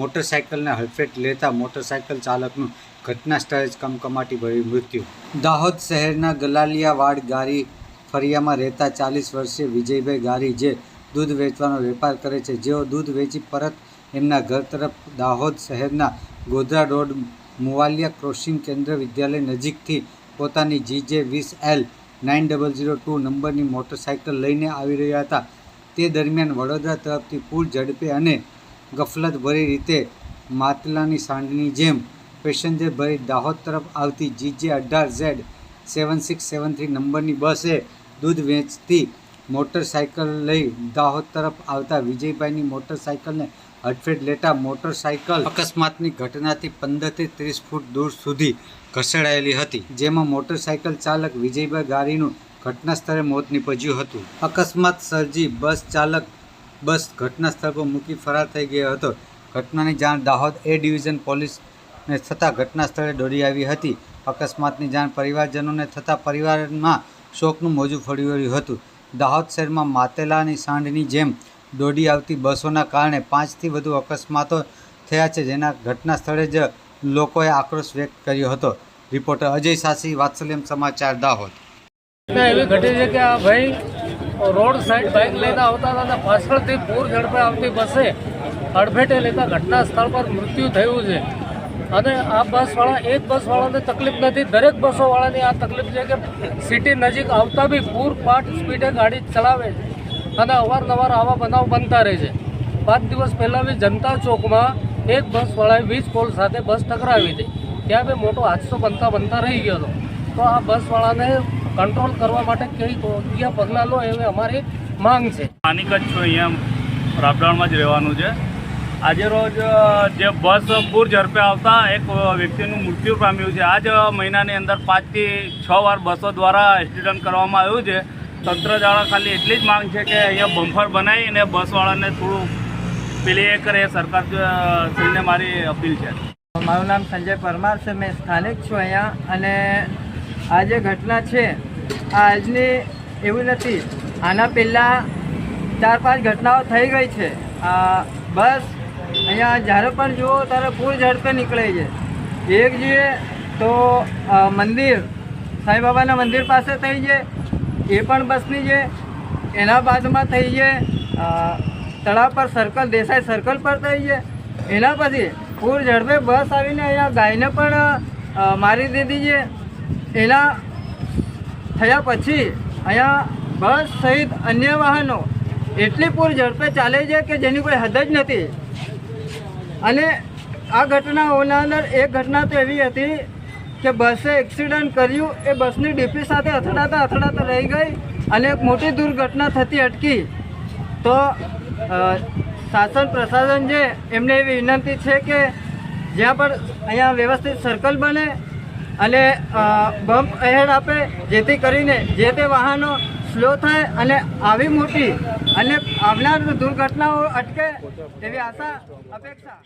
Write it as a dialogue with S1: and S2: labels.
S1: મોટરસાઇકલને હડફેટ લેતા મોટરસાઇકલ ચાલકનું ઘટના સ્થળે જ કમકમાટી ભર્યું મૃત્યુ. દાહોદ શહેરના ગલાલિયાવાડ ગારી ફરિયામાં રહેતા ચાલીસ વર્ષીય વિજયભાઈ ગારી જે દૂધ વેચવાનો વેપાર કરે છે. જેઓ દૂધ વેચી પરત એમના ઘર તરફ દાહોદ શહેરના ગોધરા રોડ મુવાલિયા ક્રોસિંગ કેન્દ્ર વિદ્યાલય નજીકથી પોતાની જીજે વીસ L nine double zero two નંબરની મોટરસાઇકલ લઈને આવી રહ્યા હતા. તે દરમિયાન વડોદરા તરફથી પૂર ઝડપે અને ગફલતભરી રીતે માતલાની સાંડની જેમ પેસેન્જર ભરી દાહોદ તરફ આવતી જીજે અઢાર Z seven six seven three નંબરની બસે દૂધ વેચતી મોટરસાઇકલ લઈ દાહોદ તરફ આવતા વિજયભાઈની મોટરસાઇકલને હડફેટ લેતા મોટરસાઇકલ અકસ્માતની ઘટનાથી પંદરથી ત્રીસ ફૂટ દૂર સુધી ઘસેડાયેલી હતી, જેમાં મોટરસાઇકલ ચાલક વિજયભાઈ ગાડીનું ઘટના સ્થળે મોત નીપજ્યું હતું. અકસ્માત સર્જી બસ ચાલક બસ ઘટના સ્થળ પર મૂકી ફરાર થઈ ગયો હતો. ઘટનાની જાણ દાહોદ એ ડિવિઝન પોલીસને થતાં ઘટના સ્થળે દોડી આવી હતી. અકસ્માતની જાણ પરિવારજનોને થતાં પરિવારમાં શોકનું મોજું ફરી વળ્યું હતું. દાહોદ શહેરમાં માતેલાની સાંઢની જેમ દોડી આવતી બસોના કારણે પાંચથી વધુ અકસ્માતો થયા છે, જેના ઘટના સ્થળે જ લોકોએ આક્રોશ વ્યક્ત કર્યો હતો. રિપોર્ટર અજય સાસી, વાત્સલ્યમ સમાચાર, દાહોદ.
S2: એવી ઘટી છે કે આ ભાઈ રોડ સાઈડ બાઇક લઈને આવતા હતા અને પાછળથી પૂર ઝડપે આવતી બસે અડફેટે લેતા ઘટના સ્થળ પર મૃત્યુ થયું છે. અને આ બસવાળા, એક બસવાળાને તકલીફ નથી, દરેક બસોવાળાની આ તકલીફ છે કે સિટી નજીક આવતા બી પૂર પાટ સ્પીડે ગાડી ચલાવે છે અને અવારનવાર આવા બનાવ બનતા રહે છે. પાંચ દિવસ પહેલાં બી જનતા ચોકમાં એક બસવાળાએ વીજ પોલ સાથે બસ ટકરાવી હતી. ત્યાં બી મોટો હાદસો બનતા બનતા રહી ગયો હતો. તો આ બસવાળાને કંટ્રોલ કરવા માટે કઈ યોગ્ય પગલાં લો એવી અમારી માંગ છે.
S3: સ્થાનિક જ છું અહીંયા રાપડાણમાં જ રહેવાનું છે. આજે રોજ જે બસ પૂર ઝડપે આવતા એક વ્યક્તિનું મૃત્યુ પામ્યું છે. આ જ મહિનાની અંદર પાંચથી છ વાર બસો દ્વારા એક્સિડન્ટ કરવામાં આવ્યું છે. તંત્ર દ્વારા ખાલી એટલી જ માંગ છે કે અહીંયા બમ્ફર બનાવીને બસવાળાને થોડું પેલી એ કરે સરકાર શ્રીને મારી અપીલ છે.
S4: મારું નામ સંજય પરમાર છે. મેં સ્થાનિક છું અહીંયા અને આ જે ઘટના છે, આ આજની એવું નથી. આના પહેલાં ચાર પાંચ ઘટનાઓ થઈ ગઈ છે. બસ અહીંયા જ્યારે પણ જુઓ ત્યારે પૂર ઝડપે નીકળે છે. એક જોઈએ તો મંદિર, સાંઈબાબાના મંદિર પાસે થઈ છે. એ પણ બસની છે. એના બાદમાં થઈ છે તળાવ પર સર્કલ દેસાઈ સર્કલ પર થઈ છે. એના પછી પૂર ઝડપે બસ આવીને અહીંયા ગાયને પણ મારી દીધી છે. એના થયા પછી અહીંયા બસ સહિત અન્ય વાહનો એટલી પૂર ઝડપે ચાલે છે કે જેની કોઈ હદ જ નથી. અને આ ઘટનાઓના અંદર એક ઘટના તો એવી હતી કે બસે એક્સિડન્ટ કર્યું, એ બસની ડીપી સાથે અથડાતા અથડાતા રહી ગઈ અને એક મોટી દુર્ઘટના થતી અટકી. તો શાસન પ્રશાસન છે એમને એવી વિનંતી છે કે જ્યાં પણ અહીંયા વ્યવસ્થિત સર્કલ બને અને બમ્પ અહેડ આપે, જેથી કરીને જે તે વાહનો સ્લો થાય અને આવી મોટી અને આવનાર દુર્ઘટનાઓ અટકે તેવી આશા, અપેક્ષા.